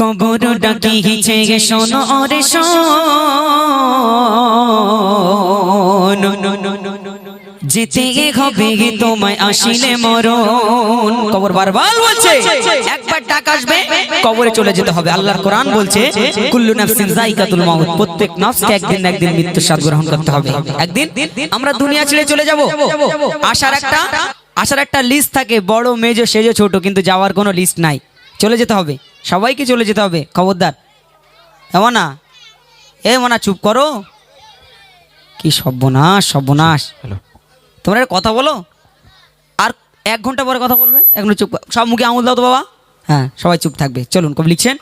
কবর ডাকিছে গে, শোনো রে যেতে হবে গে, তোমায় আসিলে মরণ। কবর বারবার বলছে, একবার ডাক আসবে, কবরে চলে যেতে হবে। আল্লাহর কোরআন বলছে, কুল্লু নাফসিন যায়কাতুল মাউত, প্রত্যেক নফসকে একদিন না একদিন মৃত্যু স্বাদ গ্রহণ করতে হবে। একদিন আমরা দুনিয়া ছেড়ে চলে যাব। আসার একটা আসার একটা লিস্ট থাকে, বড়, মেজো, সেজো, ছোট, কিন্তু যাওয়ার কোনো লিস্ট নাই। চলে যেতে হবে। সবাইকে চলে যেতে হবে খবরদার। এমন না এ মনা চুপ করো। কি সর্বনাশ সর্বনাশ। হ্যালো। তোমরা একটা কথা বলো? আর এক ঘণ্টা পরে কথা বলবে? এখন চুপ সব মুখে আঙুল দাও তো বাবা। হ্যাঁ সবাই চুপ থাকবে। চলুন কবি লিখছেন?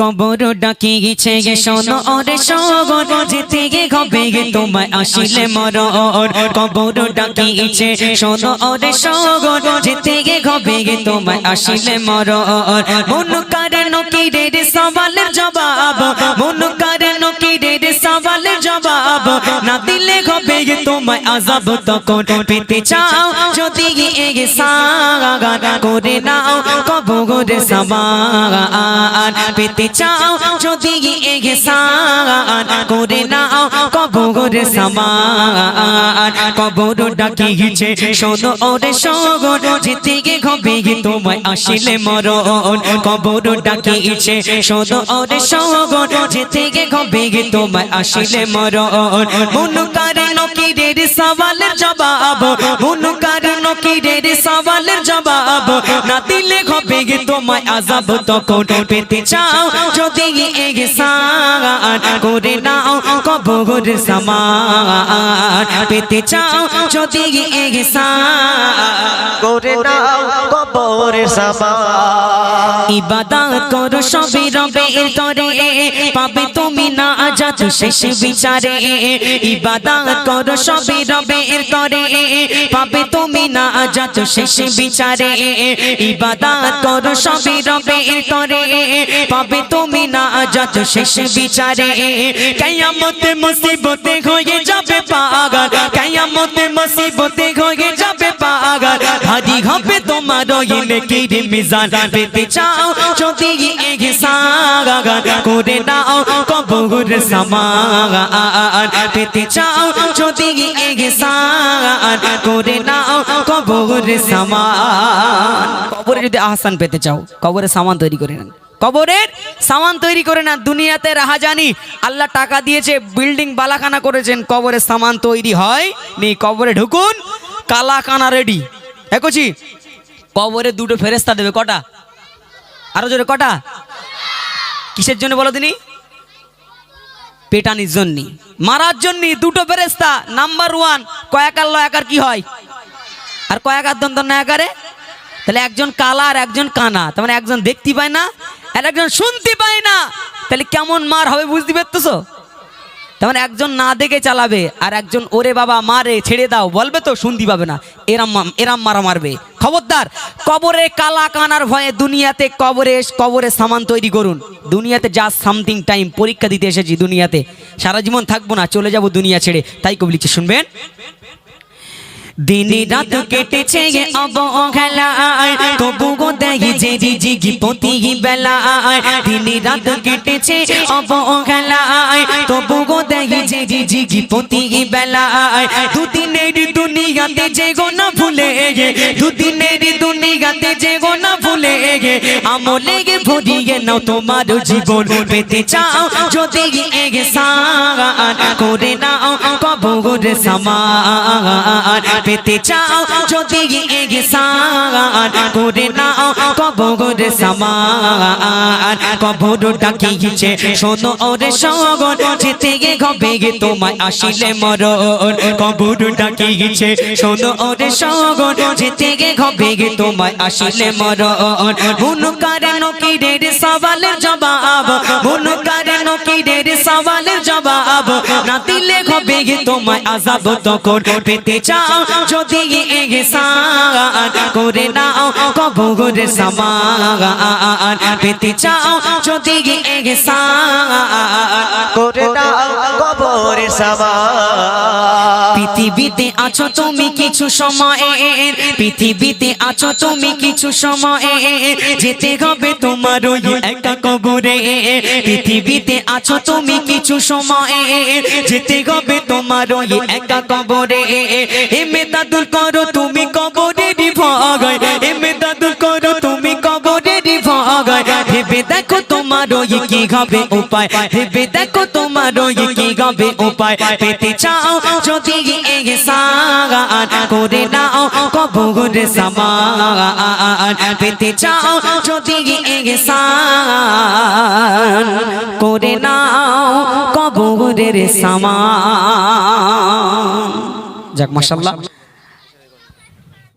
কবর ডাকি গেছে গে শোনো ওরে সগর যেতে গে হবে গে তোমায় আসিলে মরণ। কবর ডাকি গেছে শোনো ওরে সগর যেতে গে হবে গে তোমায় আসিলে মরণ। মন কারে নকিরের সওয়ালের জবাব। মন কারে নকিরের সওয়ালের জবাব। না দিলে হবে গে তোমায় আযাব তখন। পেতে চাও যদি এগে সাগান করে নাও কবর সমান পেতে চাও, যদি এগে সাগান করে নাও কবর সমান কবর গেছে শোনো ওরে সগন যেতে গে গে তোমায় আসিলে মরণ। কবর গেছে শোনো ওরে সগন যেতে গে গে তোমায় আসিলে মরণ। মন কারে নকিরের সওয়ালের জবাব। মন কারে নকিরের সওয়ালের জবাব। না দিলে হবে গে তোমায় আজাব তখন। পেতে চাও যদি এগে সান করে নাও কবর সামান। পেতে চাও যদি এগে করে নাও কবরের সামান ইবাদত করো সবে রবে করে। পাবে তুমি না আজাদ, শেষ বিচারে। ইবাদত করো সবে রবে করে। পাবে তুমি না আজাদ, শেষ বিচারে। ইবাদত করো সবে রবে করে। পাবে তুমি না আজাদ, শেষ বিচারে। কিয়ামতে মুসিবতে হয়ে যাবে পাগল। কিয়ামতে মুসিবতে হয়ে ভারী হবে তোমার মিজান পেতে চাও, যদি করে কবর সমান পেতে চাও, যদি করে কবর সমান কবরে যদি আহসান পেতে চাও, কবরে সামান তৈরি করে নেন। কবরের সামান তৈরি করে না দুনিয়াতে রাহা জানি আল্লাহ টাকা দিয়েছে, বিল্ডিং বালাখানা করেছেন কবরের সামান তৈরি হয় নি কবরে ঢুকুন কালা কানা একছি কবরে দুটো ফেরেস্তা দেবে, কটা? আরও জোরে, কটা? কিসের জন্য বলো তিনি? পেটানির জন্য। মারার জন্য দুটো ফেরেস্তা নাম্বার ওয়ান কয়াকার লয়াকার কি হয়? আর কয়াকার দন্তন নয়াকারে তাহলে একজন কালা আর একজন কানা, তার মানে একজন দেখতে পায় না আর একজন শুনতে পায় না। তাহলে কেমন মার হবে বুঝতে পারতেছো? তার মানে একজন না দেখে চালাবে আর একজন, ওরে বাবা মারে ছেড়ে দাও। বলবে তো শুনতে পাবে না। এরাম এরাম মারা মারবে। খবরদার, কবরে কালা কানার ভয়ে দুনিয়াতে কবরে কবরে সামান তৈরি করুন। দুনিয়াতে যা সামথিং টাইম পরীক্ষা দিতে এসেছি দুনিয়াতে। সারা জীবন থাকব না, চলে যাব দুনিয়া ছেড়ে। তাই কবি লিখছে, শুনবেন? দিনে রাত কেটেছে গে অবহেলায়, তবু যে জিগি পতি বেলায় দিনে রাত কেটেছে অবহেলায় তবু গো দেহি যে জিগি পতি বেলায় দুদিনের দুনিয়াতে যে গো না ভুলে গে দুদিনের দুনিয়াতে যে গো না ভুলে গে আমলে গে ভরিয়ে নাও তোমার জীবন পেতে চাও যদি এগে সান করে নাও কবর সমান পেতে চাও যদি এগে সান করে নাও কবর সমান কবর ডাকিছে, শোনো ওরে সগন, যেতে গে ঘবে গে তোমায় আসিলে মরণ। কবর ডাকিছে, শোনো ওরে সগন, যেতে গে ঘবে গে তোমায় আসিলে মরণ। মন কারে নকিরের সওয়ালের জবাব, মন কারে নকিরের সওয়ালের জবাব, না দিলে হবে তোমায় আজাব তখন পেতে চাও? যদি এহসান করে নাও কবরে সামান পেতে চাও? যদি এহসান করে নাও কবরে সামান পৃথিবীতে আছো তুমি কিছু সময় পৃথিবীতে আছো তুমি কিছু সময় যেতে হবে তোমার ওই একা কবরে। পৃথিবীতে আছো তুমি কিছু সময় যেতে হবে তোমার ওই একা কবরে। এমে দাদুর করো তুমি কবরে ভগায় এমে দাদুর করো তুমি কবরে ভগায় ভেবে দেখো তোমার ওই কি হবে উপায়। ভেবে দেখো তোমার ওই কি হবে উপায়। পেতে চাও যদি এহসান করে নাও কবরে সামান। পেতে চাও যদি এহসান করে নাও কবরের সামান যাক মাশাআল্লাহ।